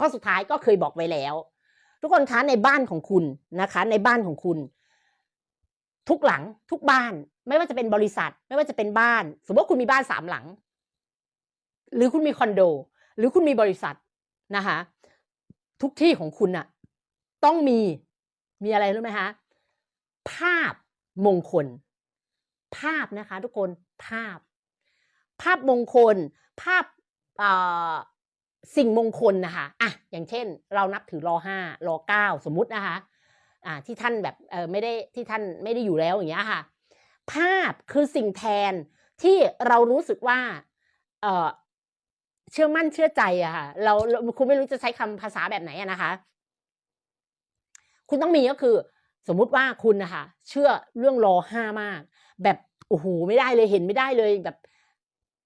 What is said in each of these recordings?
ข้อสุดท้ายก็เคยบอกไว้แล้ว ทุกคนคะในบ้านของคุณนะคะ ในบ้านของคุณ ทุกหลังทุกบ้าน ไม่ว่าจะเป็นบริษัท ไม่ว่าจะเป็นบ้าน สมมติว่าคุณมีบ้านสามหลัง หรือคุณมีคอนโด หรือคุณมีบริษัทนะคะทุกที่ของคุณน่ะต้องมีมีอะไรรู้ไหมคะภาพมงคล ภาพนะคะ ทุกคนภาพ ภาพมงคล ภาพ สิ่งมงคลนะคะอะอย่างเช่น เรานับถือรอห้ารอเก้าสมมุตินะคะอ่าที่ท่านแบบเออไม่ได้ที่ท่านไม่ได้อยู่แล้วอย่างเงี้ยค่ะ ภาพคือสิ่งแทนที่เรารู้สึกว่าเออเชื่อมั่นเชื่อใจอะค่ะเราคุณไม่รู้จะใช้คำภาษาแบบไหนอะนะคะ คุณต้องมีก็คือ สมมุติว่าคุณนะคะเชื่อเรื่องรอห้ามาก แบบโอ้โหไม่ได้เลยเห็นไม่ได้เลยแบบ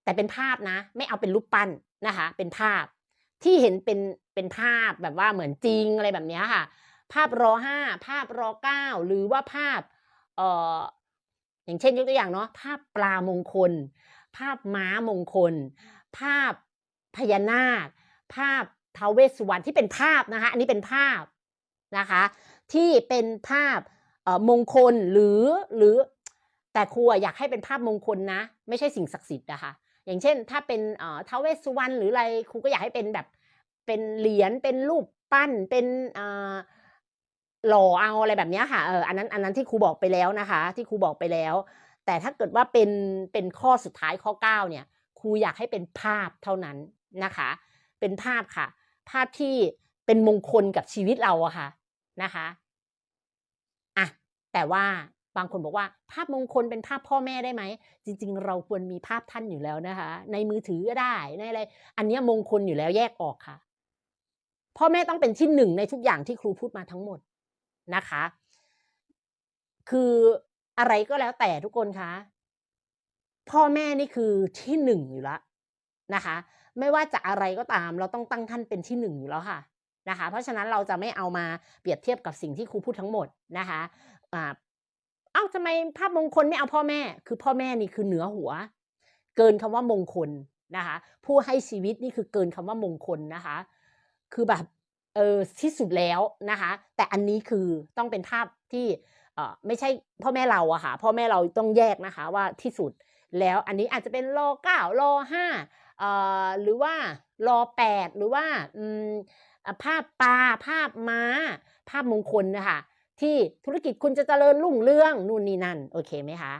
แต่เป็นภาพนะ ไม่เอาเป็นรูปปั้นนะคะ เป็นภาพ ที่เห็นเป็นเป็นภาพแบบว่าเหมือนจริงอะไรแบบเนี้ยค่ะ ภาพรอห้าภาพรอเก้าหรือว่าภาพเอ่ออย่างเช่นยกตัวอย่างเนาะภาพปลามงคล ภาพม้ามงคล ภาพพญานาค ภาพท้าวเวสสุวรรณที่เป็นภาพนะคะ อันนี้เป็นภาพนะคะ ที่เป็นภาพเอ่อมงคลหรือหรือแต่ครูอะอยากให้เป็นภาพมงคลนะ ไม่ใช่สิ่งศักดิ์สิทธิ์นะคะ อย่างเช่น ถ้าเป็นเอ่อท้าวเวสสุวรรณหรืออะไรครูก็อยากให้เป็นแบบเป็นเหรียญเป็นรูปปั้นเป็นเอ่อหล่อเอาอะไรแบบนี้ค่ะเอออันนั้นอันนั้นที่ครูบอกไปแล้วนะคะ ที่ครูบอกไปแล้ว แต่ถ้าเกิดว่าเป็นเป็นข้อสุดท้ายข้อเก้าเนี่ยครูอยากให้เป็นภาพเท่านั้นนะคะ เป็นภาพค่ะ ภาพที่เป็นมงคลกับชีวิตเราอะค่ะนะคะอะแต่ว่า บางคนบอกว่าภาพมงคลเป็นภาพพ่อแม่ได้ไหม จริง ๆ เราควรมีภาพท่านอยู่แล้วนะคะ ในมือถือก็ได้ในอะไร อันนี้มงคลอยู่แล้วแยกออกค่ะ พ่อแม่ต้องเป็นที่หนึ่งในทุกอย่างที่ครูพูดมาทั้งหมดนะคะ คืออะไรก็แล้วแต่ทุกคนคะพ่อแม่นี่คือที่หนึ่งอยู่แล้วนะคะ ไม่ว่าจะอะไรก็ตาม เราต้องตั้งท่านเป็นที่หนึ่งอยู่แล้วค่ะนะคะ เพราะฉะนั้นเราจะไม่เอามาเปรียบเทียบกับสิ่งที่ครูพูดทั้งหมดนะคะอ่า เอ้าทำไมภาพมงคลไม่เอาพ่อแม่ คือพ่อแม่นี่คือเหนือหัว เกินคำว่ามงคลนะคะ ผู้ให้ชีวิตนี่คือเกินคำว่ามงคลนะคะ คือแบบเออที่สุดแล้วนะคะ แต่อันนี้คือต้องเป็นภาพที่เออไม่ใช่พ่อแม่เราอะค่ะพ่อแม่เราต้องแยกนะคะว่าที่สุดแล้วอันนี้อาจจะเป็นรอเก้ารอห้าเอ่อหรือว่ารอแปดหรือว่าอืมภาพปลาภาพม้า ภาพมงคลนะคะ ที่ธุรกิจคุณจะเจริญรุ่งเรืองนู่นนี่นั่น โอเคไหมคะ